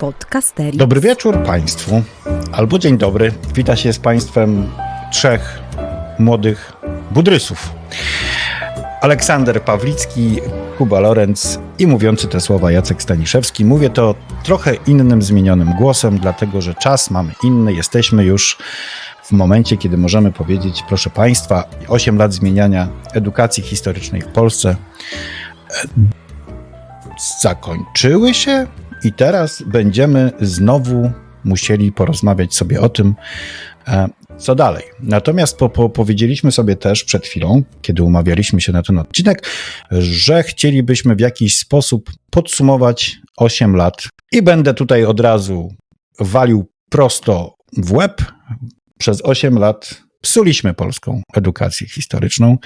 podcasterii. Dobry wieczór Państwu, albo dzień dobry. Wita się z Państwem trzech młodych budrysów. Aleksander Pawlicki, Kuba Lorenz i mówiący te słowa Jacek Staniszewski. Mówię to trochę innym, zmienionym głosem, dlatego że czas mamy inny. Jesteśmy już w momencie, kiedy możemy powiedzieć, proszę Państwa, 8 lat zmieniania edukacji historycznej w Polsce e, zakończyły się i teraz będziemy znowu musieli porozmawiać sobie o tym, e, co dalej. Natomiast po, po, powiedzieliśmy sobie też przed chwilą, kiedy umawialiśmy się na ten odcinek, że chcielibyśmy w jakiś sposób podsumować 8 lat i będę tutaj od razu walił prosto w łeb. Przez 8 lat psuliśmy polską edukację historyczną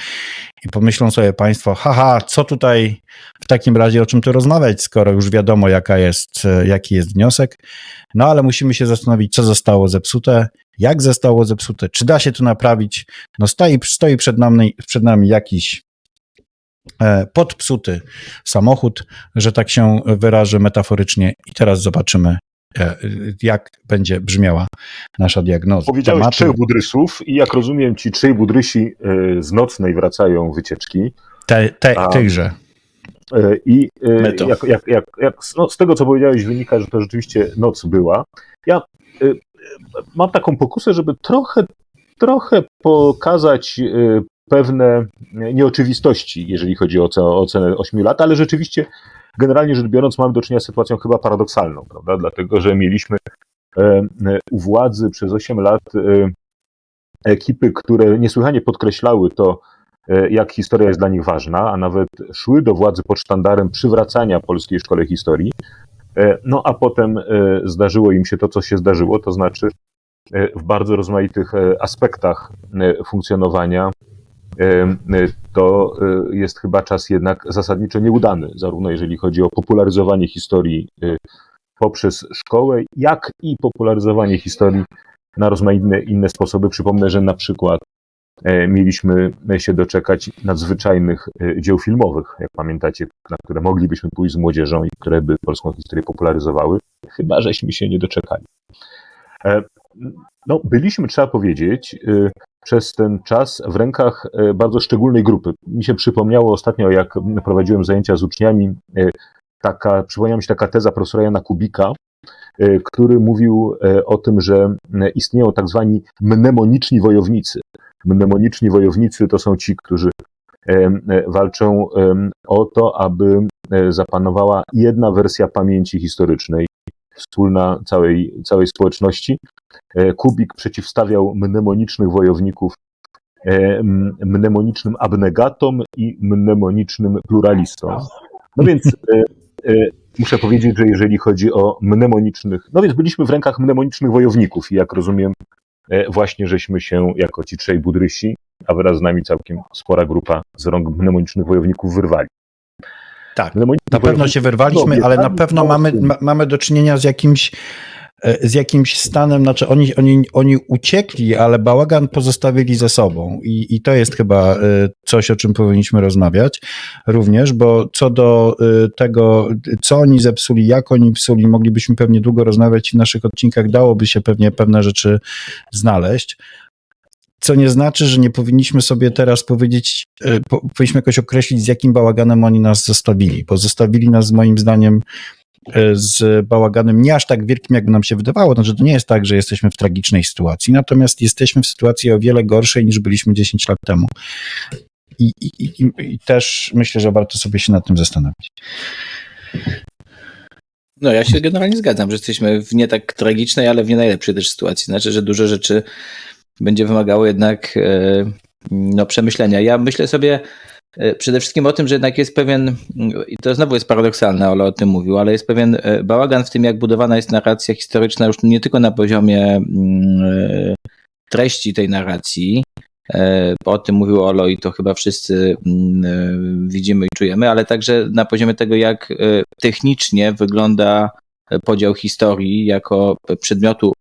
i pomyślą sobie Państwo, haha, co tutaj w takim razie o czym tu rozmawiać, skoro już wiadomo, jaka jest, jaki jest wniosek. No ale musimy się zastanowić, co zostało zepsute, jak zostało zepsute, czy da się to naprawić. No stoi, stoi przed, nami, przed nami jakiś e, podpsuty samochód, że tak się wyrażę metaforycznie i teraz zobaczymy, jak będzie brzmiała nasza diagnoza. Powiedziałeś Tematu. trzech budrysów i jak rozumiem, ci trzej budrysi e, z nocnej wracają wycieczki. Te, te, A- tychże. E, I e, jak, jak, jak, jak, no, z tego, co powiedziałeś, wynika, że to rzeczywiście noc była. Ja e, e, mam taką pokusę, żeby trochę, trochę pokazać e, pewne nieoczywistości, jeżeli chodzi o ocenę 8 lat, ale rzeczywiście, generalnie rzecz biorąc, mamy do czynienia z sytuacją chyba paradoksalną, prawda? Dlatego, że mieliśmy e, u władzy przez 8 lat e, ekipy, które niesłychanie podkreślały to, e, jak historia jest dla nich ważna, a nawet szły do władzy pod sztandarem przywracania polskiej szkole historii. No a potem zdarzyło im się to, co się zdarzyło, to znaczy w bardzo rozmaitych aspektach funkcjonowania to e, jest chyba czas jednak zasadniczo nieudany, zarówno jeżeli chodzi o popularyzowanie historii e, poprzez szkołę, jak i popularyzowanie historii na rozmaite inne sposoby. Przypomnę, że na przykład e, mieliśmy się doczekać nadzwyczajnych e, dzieł filmowych, jak pamiętacie, na które moglibyśmy pójść z młodzieżą i które by polską historię popularyzowały, chyba żeśmy się nie doczekali. No, byliśmy, trzeba powiedzieć, e, przez ten czas w rękach e, bardzo szczególnej grupy. Mi się przypomniało ostatnio, jak prowadziłem zajęcia z uczniami, e, taka, przypomniała mi się taka teza profesora Jana Kubika, który mówił o tym, że istnieją tak zwani mnemoniczni wojownicy. Mnemoniczni wojownicy to są ci, którzy walczą o to, aby zapanowała jedna wersja pamięci historycznej, wspólna całej, całej społeczności. E, Kubik przeciwstawiał mnemonicznych wojowników em, mnemonicznym abnegatom i mnemonicznym pluralistom. No więc e, e, muszę powiedzieć, że jeżeli chodzi o mnemonicznych, no więc byliśmy w rękach mnemonicznych wojowników i jak rozumiem, e, właśnie żeśmy się jako ci trzej budrysi, a wraz z nami całkiem spora grupa z rąk mnemonicznych wojowników wyrwali. Tak. Na pewno się wyrwaliśmy, ale na pewno mamy, ma, mamy do czynienia z jakimś e, z jakimś stanem, znaczy oni, oni, oni uciekli, ale bałagan pozostawili ze sobą i, i to jest chyba e, coś, o czym powinniśmy rozmawiać również, bo co do e, tego, co oni zepsuli, jak oni psuli, moglibyśmy pewnie długo rozmawiać w naszych odcinkach, dałoby się pewnie pewne rzeczy znaleźć. Co nie znaczy, że nie powinniśmy sobie teraz powiedzieć, e, po- powinniśmy jakoś określić, z jakim bałaganem oni nas zostawili, bo zostawili nas moim zdaniem e, z bałaganem nie aż tak wielkim, jakby nam się wydawało. Znaczy, to nie jest tak, że jesteśmy w tragicznej sytuacji, natomiast jesteśmy w sytuacji o wiele gorszej niż byliśmy 10 lat temu. I, i, i, i też myślę, że warto sobie się nad tym zastanowić. No ja się generalnie zgadzam, że jesteśmy w nie tak tragicznej, ale w nie najlepszej też sytuacji. Znaczy, że dużo rzeczy będzie wymagało jednak e, no, przemyślenia. Ja myślę sobie e, przede wszystkim o tym, że jednak jest pewien, i to znowu jest paradoksalne, Ola o tym mówił, ale jest pewien e, bałagan w tym, jak budowana jest narracja historyczna już nie tylko na poziomie mm, e, treści tej narracji, E, O tym mówił Olo i to chyba wszyscy mm, e, widzimy i czujemy, ale także na poziomie tego, jak e, technicznie wygląda podział historii jako przedmiotu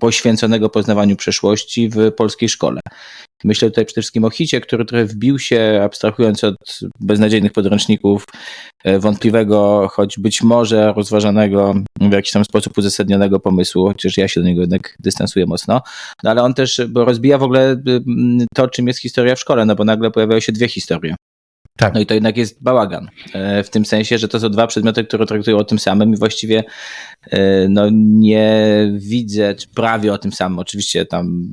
poświęconego poznawaniu przeszłości w polskiej szkole. Myślę tutaj przede wszystkim o hicie, który trochę wbił się, abstrahując od beznadziejnych podręczników, e, wątpliwego, choć być może rozważanego w jakiś tam sposób uzasadnionego pomysłu, chociaż ja się do niego jednak dystansuję mocno. No ale on też bo rozbija w ogóle y, to, czym jest historia w szkole, no bo nagle pojawiają się dwie historie. Tak. No i to jednak jest bałagan. E, W tym sensie, że to są dwa przedmioty, które traktują o tym samym i właściwie e, no, nie widzę, czy prawie o tym samym. Oczywiście tam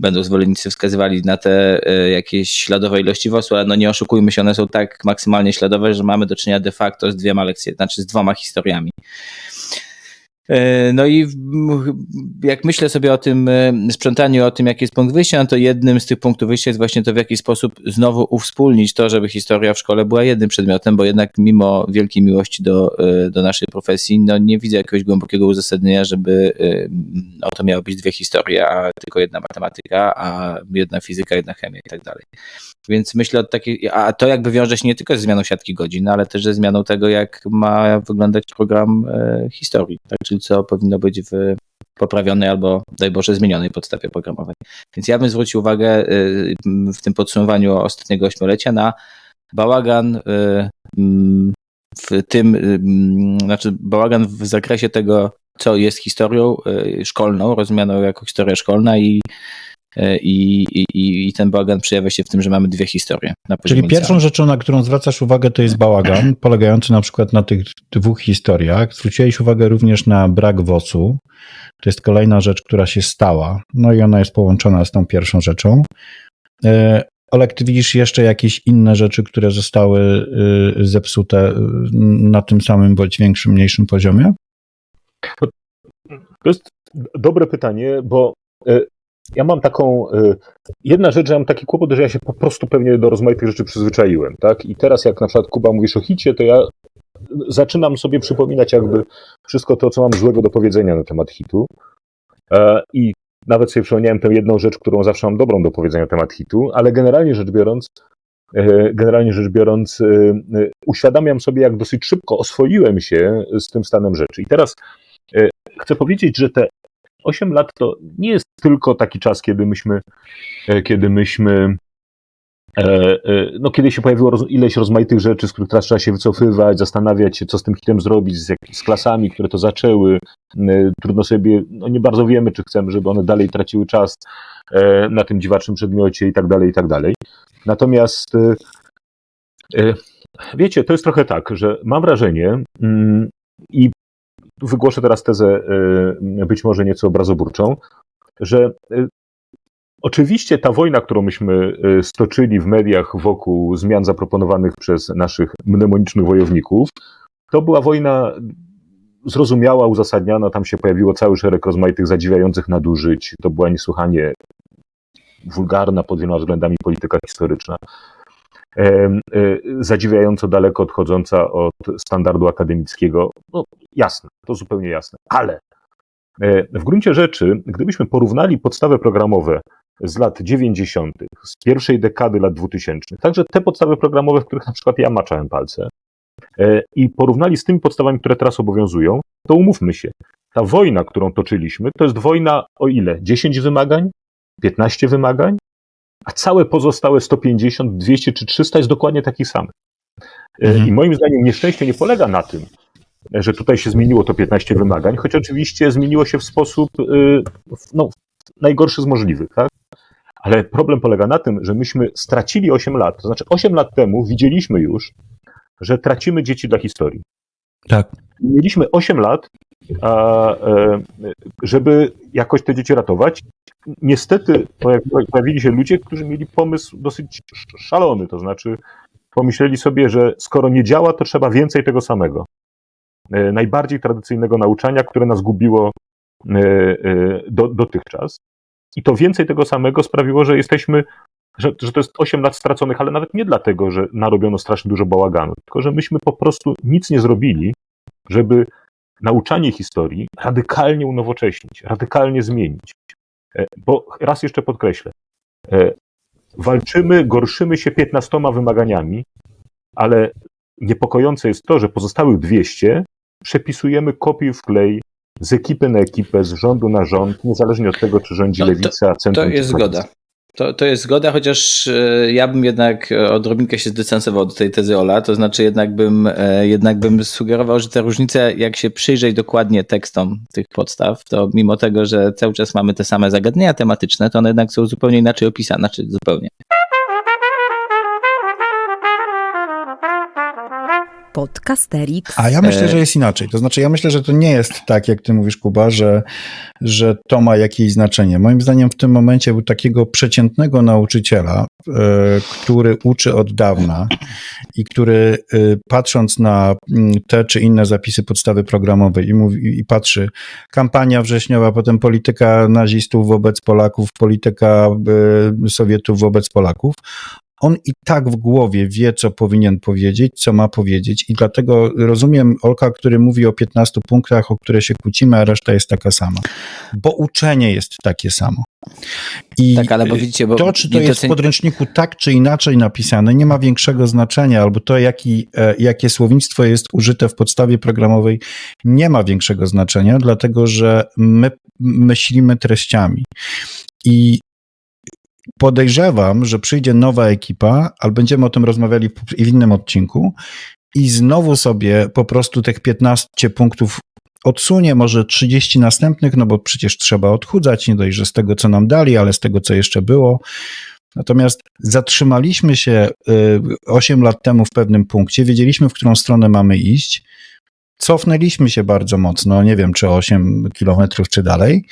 będą zwolennicy wskazywali na te e, jakieś śladowe ilości WOS-u, ale no nie oszukujmy się, one są tak maksymalnie śladowe, że mamy do czynienia de facto z dwiema lekcjami, znaczy z dwoma historiami. E, No i jak myślę sobie o tym e, sprzątaniu, o tym, jaki jest punkt wyjścia, no to jednym z tych punktów wyjścia jest właśnie to, w jaki sposób znowu uwspólnić to, żeby historia w szkole była jednym przedmiotem, bo jednak mimo wielkiej miłości do, e, do naszej profesji, no nie widzę jakiegoś głębokiego uzasadnienia, żeby e, o to miały być dwie historie, a tylko jedna matematyka, a jedna fizyka, jedna chemia i tak dalej. Więc myślę o takiej, a to jakby wiąże się nie tylko ze zmianą siatki godzin, ale też ze zmianą tego, jak ma wyglądać program historii, tak? czyli co powinno być w poprawionej albo, daj Boże, zmienionej podstawie programowej. Więc ja bym zwrócił uwagę e, w tym podsumowaniu ostatniego ośmiolecia na bałagan mm, w tym, mm, znaczy bałagan w zakresie tego, co jest historią szkolną, rozumianą jako historia szkolna i i, i, i ten bałagan przejawia się w tym, że mamy dwie historie. Na Czyli pierwszą liceum. rzeczą, na którą zwracasz uwagę, to jest bałagan, polegający na przykład na tych dwóch historiach. Zwróciłeś uwagę również na brak WOS-u. To jest kolejna rzecz, która się stała, no i ona jest połączona z tą pierwszą rzeczą. E, Olek, ty widzisz jeszcze jakieś inne rzeczy, które zostały y, zepsute y, na tym samym bądź większym, mniejszym poziomie? To jest dobre pytanie, bo e, ja mam taką. e, Jedna rzecz, że ja mam taki kłopot, że ja się po prostu pewnie do rozmaitych rzeczy przyzwyczaiłem, tak? I teraz, jak na przykład Kuba mówisz o hicie, to ja zaczynam sobie przypominać jakby wszystko to, co mam złego do powiedzenia na temat hitu. E, I nawet sobie przypomniałem tę jedną rzecz, którą zawsze mam dobrą do powiedzenia na temat hitu, ale generalnie rzecz biorąc, e, generalnie rzecz biorąc, e, uświadamiam sobie, jak dosyć szybko oswoiłem się z tym stanem rzeczy. I teraz chcę powiedzieć, że te 8 lat to nie jest tylko taki czas, kiedy myśmy, e, kiedy myśmy e, e, no kiedy się pojawiło ileś rozmaitych rzeczy, z których teraz trzeba się wycofywać, zastanawiać się, co z tym hitem zrobić, z, z klasami, które to zaczęły. Trudno sobie, no nie bardzo wiemy, czy chcemy, żeby one dalej traciły czas na tym dziwacznym przedmiocie i tak dalej, i tak dalej. Natomiast wiecie, to jest trochę tak, że mam wrażenie mm, wygłoszę teraz tezę y, być może nieco obrazoburczą, że y, oczywiście ta wojna, którą myśmy y, stoczyli w mediach wokół zmian zaproponowanych przez naszych mnemonicznych wojowników, to była wojna zrozumiała, uzasadniana, tam się pojawiło cały szereg rozmaitych zadziwiających nadużyć, to była niesłychanie wulgarna pod wieloma względami polityka historyczna zadziwiająco daleko odchodząca od standardu akademickiego. No jasne, to zupełnie jasne. Ale e, w gruncie rzeczy, gdybyśmy porównali podstawy programowe z lat 90., z pierwszej dekady lat 2000, także te podstawy programowe, w których na przykład ja maczałem palce, e, i porównali z tymi podstawami, które teraz obowiązują, to umówmy się, ta wojna, którą toczyliśmy, to jest wojna o ile? 10 wymagań? 15 wymagań? A całe pozostałe 150, 200 czy 300 jest dokładnie taki sam. Mhm. I moim zdaniem nieszczęście nie polega na tym, że tutaj się zmieniło to 15 wymagań, choć oczywiście zmieniło się w sposób y, no, najgorszy z możliwych, tak? Ale problem polega na tym, że myśmy stracili 8 lat, to znaczy 8 lat temu widzieliśmy już, że tracimy dzieci dla historii. Tak. Mieliśmy 8 lat, a, e, żeby jakoś te dzieci ratować. Niestety pojawi- pojawili się ludzie, którzy mieli pomysł dosyć sz- szalony, to znaczy pomyśleli sobie, że skoro nie działa, to trzeba więcej tego samego. E, Najbardziej tradycyjnego nauczania, które nas gubiło e, do, dotychczas. I to więcej tego samego sprawiło, że jesteśmy, że, że to jest 8 lat straconych, ale nawet nie dlatego, że narobiono strasznie dużo bałaganu, tylko że myśmy po prostu nic nie zrobili, żeby nauczanie historii radykalnie unowocześnić, radykalnie zmienić. E, Bo raz jeszcze podkreślę, e, walczymy, gorszymy się 15 wymaganiami, ale niepokojące jest to, że pozostałych 200 przepisujemy kopiuj w klej z ekipy na ekipę, z rządu na rząd, niezależnie od tego, czy rządzi No to- lewica, To centrum. jest czy prawica. zgoda. To, to jest zgoda, chociaż e, ja bym jednak odrobinkę się zdystansował do tej tezy Ola, to znaczy jednak bym, e, jednak bym sugerował, że te różnice, jak się przyjrzeć dokładnie tekstom tych podstaw, to mimo tego, że cały czas mamy te same zagadnienia tematyczne, to one jednak są zupełnie inaczej opisane, znaczy zupełnie. Podcasterix. A ja myślę, że jest inaczej. To znaczy, ja myślę, że to nie jest tak, jak ty mówisz, Kuba, że, że to ma jakieś znaczenie. Moim zdaniem w tym momencie był takiego przeciętnego nauczyciela, e, który uczy od dawna i który e, patrząc na mm, te czy inne zapisy podstawy programowej i, mówi, i patrzy kampania wrześniowa, potem polityka nazistów wobec Polaków, polityka e, Sowietów wobec Polaków, on i tak w głowie wie, co powinien powiedzieć, co ma powiedzieć, i dlatego rozumiem Olka, który mówi o 15 punktach, o które się kłócimy, a reszta jest taka sama. Bo uczenie jest takie samo. I Tak, ale bo widzicie, bo to, czy to jest w podręczniku tak czy inaczej napisane, nie ma większego znaczenia, albo to, jaki, e, jakie słownictwo jest użyte w podstawie programowej, nie ma większego znaczenia, dlatego że my myślimy treściami. I podejrzewam, że przyjdzie nowa ekipa, ale będziemy o tym rozmawiali w innym odcinku. I znowu sobie po prostu tych 15 punktów odsunie, może 30 następnych, no bo przecież trzeba odchudzać, nie dość, że z tego, co nam dali, ale z tego, co jeszcze było. Natomiast zatrzymaliśmy się y, 8 lat temu w pewnym punkcie, wiedzieliśmy, w którą stronę mamy iść, cofnęliśmy się bardzo mocno, nie wiem, czy 8 kilometrów, czy dalej,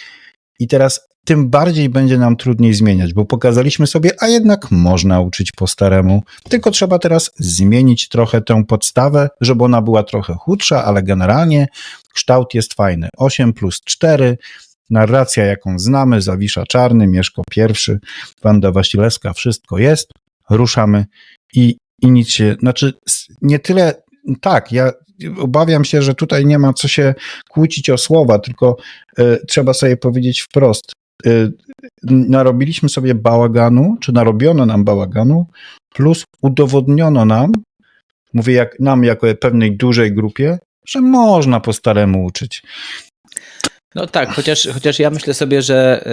i teraz tym bardziej będzie nam trudniej zmieniać, bo pokazaliśmy sobie, a jednak można uczyć po staremu. Tylko trzeba teraz zmienić trochę tę podstawę, żeby ona była trochę chudsza, ale generalnie kształt jest fajny. 8 plus 4, narracja jaką znamy, Zawisza Czarny, Mieszko pierwszy, Wanda Wasilewska, wszystko jest, ruszamy i, i nic się, znaczy nie tyle, tak, ja obawiam się, że tutaj nie ma co się kłócić o słowa, tylko y, trzeba sobie powiedzieć wprost, narobiliśmy sobie bałaganu, czy narobiono nam bałaganu, plus udowodniono nam, mówię jak nam jako pewnej dużej grupie, że można po staremu uczyć. No tak, chociaż, chociaż ja myślę sobie, że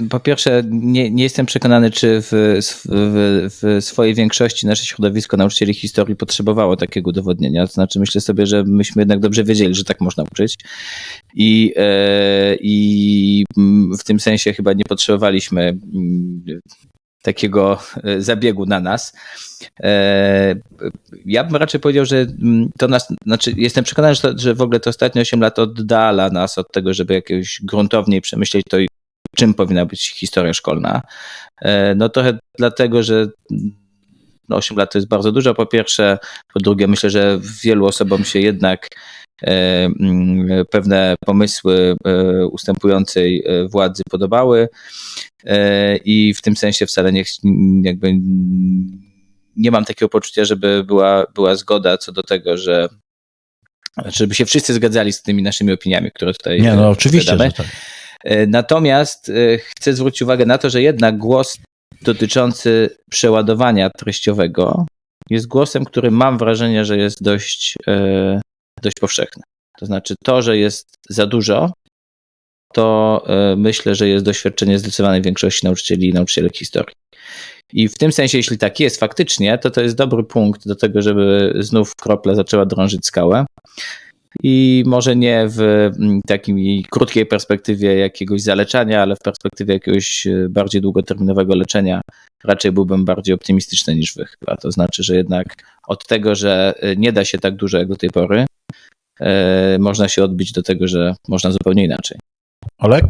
e, po pierwsze nie, nie jestem przekonany, czy w, w, w swojej większości nasze środowisko nauczycieli historii potrzebowało takiego udowodnienia. To znaczy myślę sobie, że myśmy jednak dobrze wiedzieli, że tak można uczyć i, e, i w tym sensie chyba nie potrzebowaliśmy mm, takiego e, zabiegu na nas. E, Ja bym raczej powiedział, że mm, to nas, znaczy jestem przekonany, że, to, że w ogóle to ostatnie 8 lat oddala nas od tego, żeby jakoś gruntowniej przemyśleć to, czym powinna być historia szkolna. E, No trochę dlatego, że mm, no 8 lat to jest bardzo dużo, po pierwsze. Po drugie, myślę, że wielu osobom się jednak pewne pomysły e, ustępującej e, władzy podobały e, i w tym sensie wcale nie, jakby nie mam takiego poczucia, żeby była, była zgoda co do tego, że żeby się wszyscy zgadzali z tymi naszymi opiniami, które tutaj Nie, no e, oczywiście, tak. E, Natomiast e, chcę zwrócić uwagę na to, że jednak głos dotyczący przeładowania treściowego jest głosem, który mam wrażenie, że jest dość, e, dość powszechny. To znaczy to, że jest za dużo, to e, myślę, że jest doświadczenie zdecydowanej większości nauczycieli i nauczycielek historii. I w tym sensie, jeśli tak jest faktycznie, to to jest dobry punkt do tego, żeby znów kropla zaczęła drążyć skałę. I może nie w takiej krótkiej perspektywie jakiegoś zaleczania, ale w perspektywie jakiegoś e, bardziej długoterminowego leczenia raczej byłbym bardziej optymistyczny niż wy chyba. To znaczy, że jednak od tego, że e, nie da się tak dużo jak do tej pory, można się odbić do tego, że można zupełnie inaczej. Olek?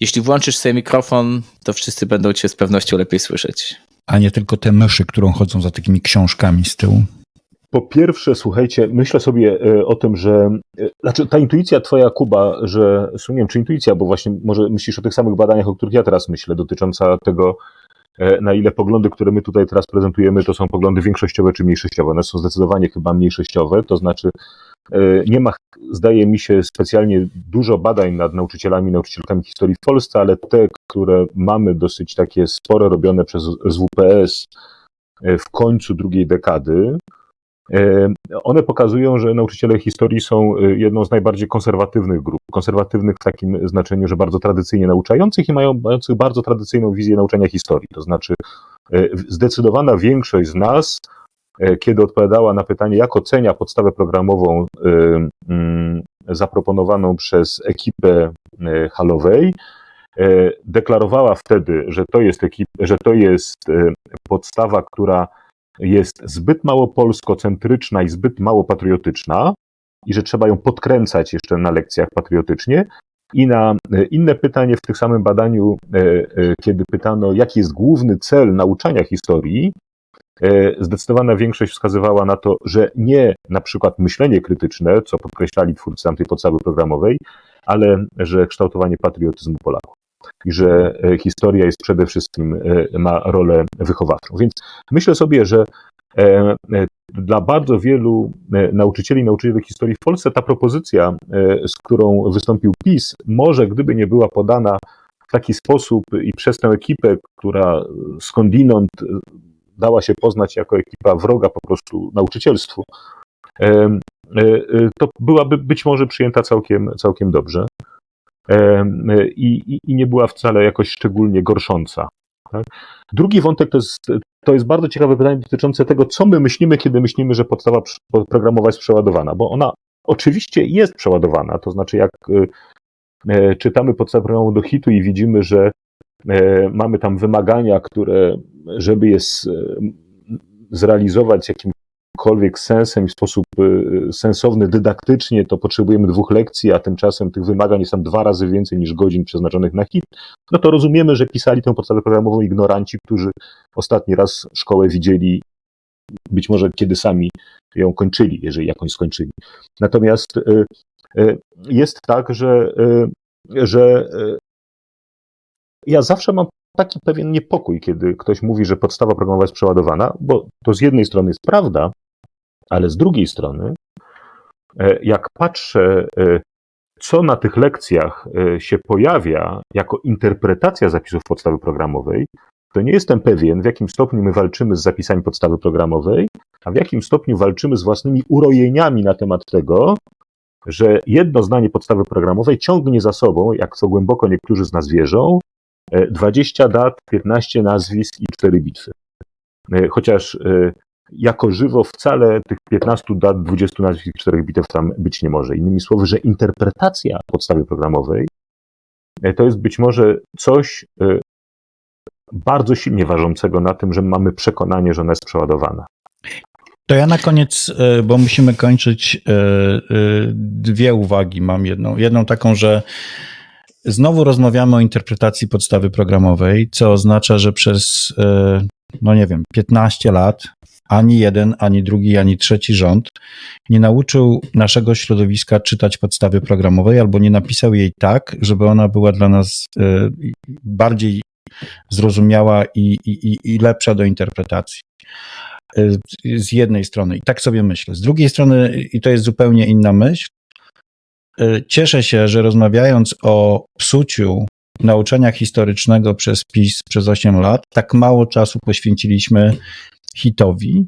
Jeśli włączysz sobie mikrofon, to wszyscy będą cię z pewnością lepiej słyszeć. A nie tylko te myszy, którą chodzą za takimi książkami z tyłu. Po pierwsze, słuchajcie, myślę sobie e, o tym, że. e, Znaczy, ta intuicja twoja, Kuba, że. Nie wiem, czy intuicja, bo właśnie może myślisz o tych samych badaniach, o których ja teraz myślę, dotycząca tego, e, na ile poglądy, które my tutaj teraz prezentujemy, to są poglądy większościowe czy mniejszościowe. One są zdecydowanie chyba mniejszościowe, to znaczy e, nie ma, zdaje mi się, specjalnie dużo badań nad nauczycielami, nauczycielkami historii w Polsce, ale te, które mamy dosyć takie spore, robione przez SWPS e, w końcu drugiej dekady, E, one pokazują, że nauczyciele historii są e, jedną z najbardziej konserwatywnych grup. Konserwatywnych w takim znaczeniu, że bardzo tradycyjnie nauczających i mają, mających bardzo tradycyjną wizję nauczania historii. To znaczy, e, zdecydowana większość z nas, kiedy odpowiadała na pytanie, jak ocenia podstawę programową mm, zaproponowaną przez ekipę halowej, deklarowała wtedy, że to jest, ekip, że to jest podstawa, która jest zbyt mało polskocentryczna i zbyt mało patriotyczna i że trzeba ją podkręcać jeszcze na lekcjach patriotycznie. I na e, inne pytanie w tym samym badaniu, e, e, kiedy pytano, jaki jest główny cel nauczania historii, zdecydowana większość wskazywała na to, że nie na przykład myślenie krytyczne, co podkreślali twórcy tamtej podstawy programowej, ale że kształtowanie patriotyzmu Polaków i że e, historia jest przede wszystkim, e, ma rolę wychowawczą. Więc myślę sobie, że e, dla bardzo wielu nauczycieli i nauczycieli historii w Polsce ta propozycja, z którą wystąpił PiS, może gdyby nie była podana w taki sposób i przez tę ekipę, która skądinąd dała się poznać jako ekipa wroga po prostu nauczycielstwu, to byłaby być może przyjęta całkiem, całkiem dobrze i, i nie była wcale jakoś szczególnie gorsząca. Tak? Drugi wątek to jest, to jest bardzo ciekawe pytanie dotyczące tego, co my myślimy, kiedy myślimy, że podstawa programowa jest przeładowana, bo ona oczywiście jest przeładowana, to znaczy jak y, e, czytamy podstawę programową do hitu i widzimy, że e, mamy tam wymagania, które, żeby je zrealizować jakim jakimkolwiek sensem i w sposób y, sensowny, dydaktycznie, to potrzebujemy dwóch lekcji, a tymczasem tych wymagań jest tam dwa razy więcej niż godzin przeznaczonych na hit, no to rozumiemy, że pisali tę podstawę programową ignoranci, którzy ostatni raz szkołę widzieli być może kiedy sami ją kończyli, jeżeli jakąś skończyli. Natomiast y, y, jest tak, że, że ja zawsze mam taki pewien niepokój, kiedy ktoś mówi, że podstawa programowa jest przeładowana, bo to z jednej strony jest prawda, ale z drugiej strony, e, jak patrzę, e, co na tych lekcjach e, się pojawia jako interpretacja zapisów podstawy programowej, to nie jestem pewien, w jakim stopniu my walczymy z zapisami podstawy programowej, a w jakim stopniu walczymy z własnymi urojeniami na temat tego, że jedno zdanie podstawy programowej ciągnie za sobą, jak co głęboko niektórzy z nas wierzą, 20 dat, 15 nazwisk i 4 bitwy. Chociaż jako żywo wcale tych 15 dat, 20 nazwisk i 4 bitew tam być nie może. Innymi słowy, że interpretacja podstawy programowej e, to jest być może coś e, bardzo silnie ważącego na tym, że mamy przekonanie, że ona jest przeładowana. To ja na koniec, e, bo musimy kończyć, dwie uwagi mam. Jedną, jedną taką, że znowu rozmawiamy o interpretacji podstawy programowej, co oznacza, że przez, no nie wiem, 15 lat ani jeden, ani drugi, ani trzeci rząd nie nauczył naszego środowiska czytać podstawy programowej albo nie napisał jej tak, żeby ona była dla nas e, bardziej zrozumiała i, i, i lepsza do interpretacji. E, z jednej strony, i tak sobie myślę. Z drugiej strony, i to jest zupełnie inna myśl, e, cieszę się, że rozmawiając o psuciu nauczania historycznego przez PiS przez 8 lat, tak mało czasu poświęciliśmy hitowi,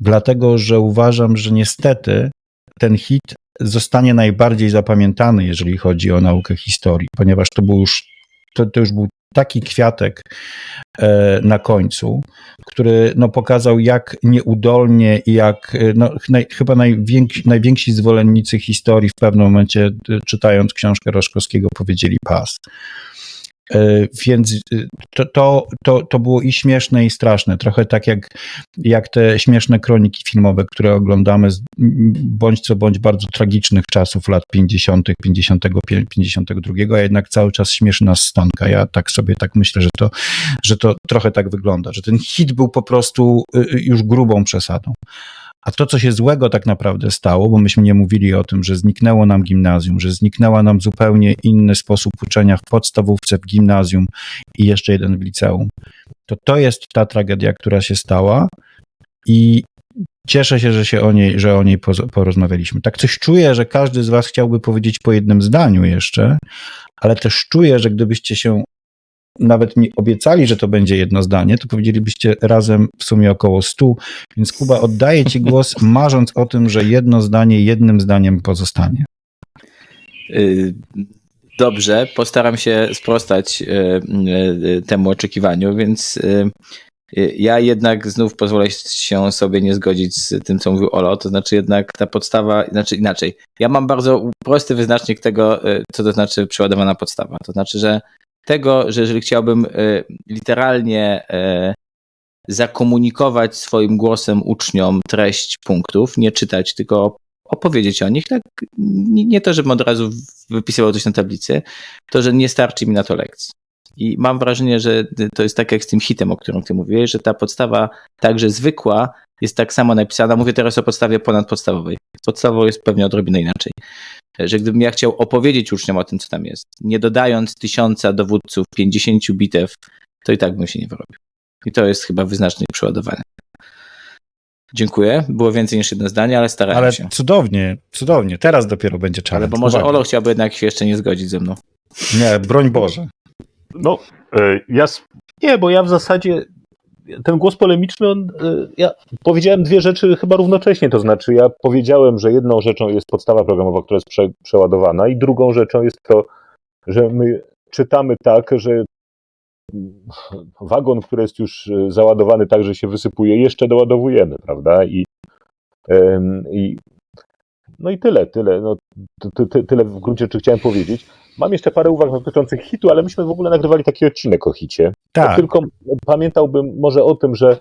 dlatego że uważam, że niestety ten hit zostanie najbardziej zapamiętany, jeżeli chodzi o naukę historii, ponieważ to był już, to, to już był taki kwiatek e, na końcu, który no, pokazał, jak nieudolnie i jak e, no, naj, chyba najwięksi, najwięksi zwolennicy historii w pewnym momencie, e, czytając książkę Roszkowskiego, powiedzieli pas. E, więc e, to, to, to, to było i śmieszne, i straszne. Trochę tak jak, jak te śmieszne kroniki filmowe, które oglądamy z bądź co bądź bardzo tragicznych czasów lat 50., 50, 52, a jednak cały czas śmieszy nas Stanka. Ja tak sobie tak myślę, że to, że to trochę tak wygląda, że ten hit był po prostu y, y, już grubą przesadą. A to, co się złego tak naprawdę stało, bo myśmy nie mówili o tym, że zniknęło nam gimnazjum, że zniknęła nam zupełnie inny sposób uczenia w podstawówce, w gimnazjum i jeszcze jeden w liceum, to to jest ta tragedia, która się stała i cieszę się, że się o niej, że o niej porozmawialiśmy. Tak coś czuję, że każdy z was chciałby powiedzieć po jednym zdaniu jeszcze, ale też czuję, że gdybyście się nawet nie obiecali, że to będzie jedno zdanie, to powiedzielibyście razem w sumie około stu. Więc Kuba, oddaję Ci głos, marząc o tym, że jedno zdanie jednym zdaniem pozostanie. Y, Dobrze, postaram się sprostać y, y, temu oczekiwaniu, więc ja jednak znów pozwolę się sobie nie zgodzić z tym, co mówił Olo, to znaczy jednak ta podstawa, znaczy inaczej. Ja mam bardzo prosty wyznacznik tego, co to znaczy przeładowana podstawa. To znaczy, że tego, że jeżeli chciałbym y, literalnie y, zakomunikować swoim głosem uczniom treść punktów, nie czytać, tylko opowiedzieć o nich, tak nie, nie to, żebym od razu wypisywał coś na tablicy, to, że nie starczy mi na to lekcji. I mam wrażenie, że to jest tak jak z tym hitem, o którym ty mówiłeś, że ta podstawa, także zwykła, jest tak samo napisana. Mówię teraz o podstawie ponadpodstawowej. Podstawą jest pewnie odrobinę inaczej. Że gdybym ja chciał opowiedzieć uczniom o tym, co tam jest, nie dodając tysiąca dowódców, 50 bitew, to i tak bym się nie wyrobił. I to jest chyba wyznacznik przeładowania. Dziękuję. Było więcej niż jedno zdanie, ale starałem Ale się. cudownie, cudownie. Teraz dopiero będzie czas. Ale bo może Olo chciałby jednak się jeszcze nie zgodzić ze mną. Nie, broń Boże. No, e, ja. Nie, bo ja w zasadzie. Ten głos polemiczny, on, e, ja powiedziałem dwie rzeczy chyba równocześnie. To znaczy, ja powiedziałem, że jedną rzeczą jest podstawa programowa, która jest prze, przeładowana, i drugą rzeczą jest to, że my czytamy tak, że wagon, który jest już e, załadowany tak, że się wysypuje, jeszcze doładowujemy, prawda? I, i no i tyle, tyle. No, ty, ty, tyle w gruncie rzeczy chciałem powiedzieć. Mam jeszcze parę uwag dotyczących hitu, ale myśmy w ogóle nagrywali taki odcinek o hicie. Ja Tak, tylko pamiętałbym może o tym, że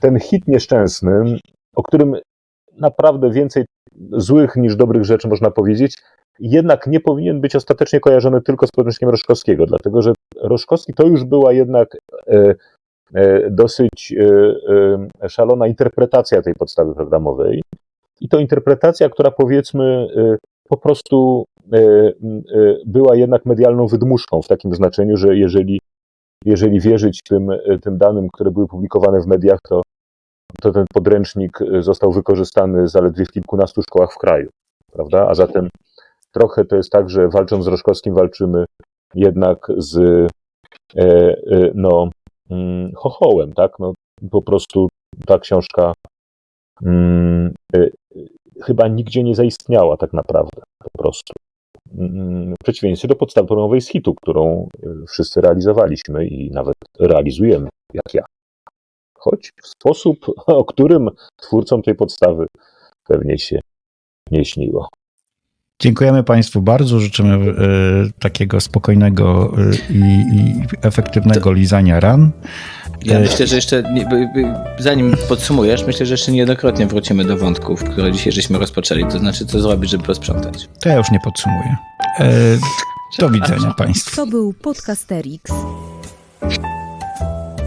ten hit nieszczęsny, o którym naprawdę więcej złych niż dobrych rzeczy można powiedzieć, jednak nie powinien być ostatecznie kojarzony tylko z podręcznikiem Roszkowskiego, dlatego że Roszkowski to już była jednak e, e, dosyć e, e, szalona interpretacja tej podstawy programowej. I to interpretacja, która powiedzmy e, po prostu była jednak medialną wydmuszką w takim znaczeniu, że jeżeli jeżeli wierzyć tym, tym danym, które były publikowane w mediach, to, to ten podręcznik został wykorzystany zaledwie w kilkunastu szkołach w kraju, prawda? A zatem trochę to jest tak, że walcząc z Roszkowskim walczymy jednak z e, e, no, mm, chochołem, tak? No, po prostu ta książka mm, e, e, chyba nigdzie nie zaistniała tak naprawdę, po prostu. Mm, W przeciwieństwie do podstawy programowej z hitu, którą e, wszyscy realizowaliśmy i nawet realizujemy, jak ja. Choć w sposób, o którym twórcom tej podstawy pewnie się nie śniło. dziękujemy Państwu bardzo. Życzymy e, takiego spokojnego e, i, i efektywnego lizania ran. Ja myślę, że jeszcze, zanim podsumujesz, myślę, że jeszcze niejednokrotnie wrócimy do wątków, które dzisiaj żeśmy rozpoczęli. To znaczy, co zrobić, żeby posprzątać. To ja już nie podsumuję. E, do widzenia Państwu. To był Podcasterix.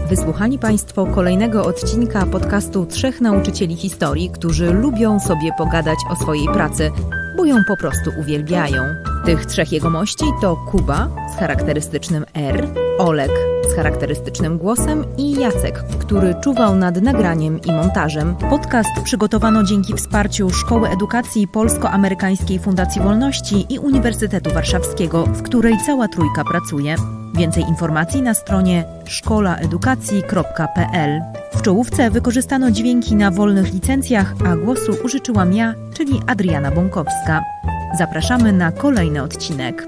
Wysłuchali Państwo kolejnego odcinka podcastu Trzech Nauczycieli Historii, którzy lubią sobie pogadać o swojej pracy, bo ją po prostu uwielbiają. Tych trzech jegomości to Kuba z charakterystycznym R, Olek z charakterystycznym głosem i Jacek, który czuwał nad nagraniem i montażem. Podcast przygotowano dzięki wsparciu Szkoły Edukacji Polsko-Amerykańskiej Fundacji Wolności i Uniwersytetu Warszawskiego, w której cała trójka pracuje. Więcej informacji na stronie szkolaedukacji.pl. W czołówce wykorzystano dźwięki na wolnych licencjach, a głosu użyczyłam ja, czyli Adriana Bąkowska. Zapraszamy na kolejny odcinek.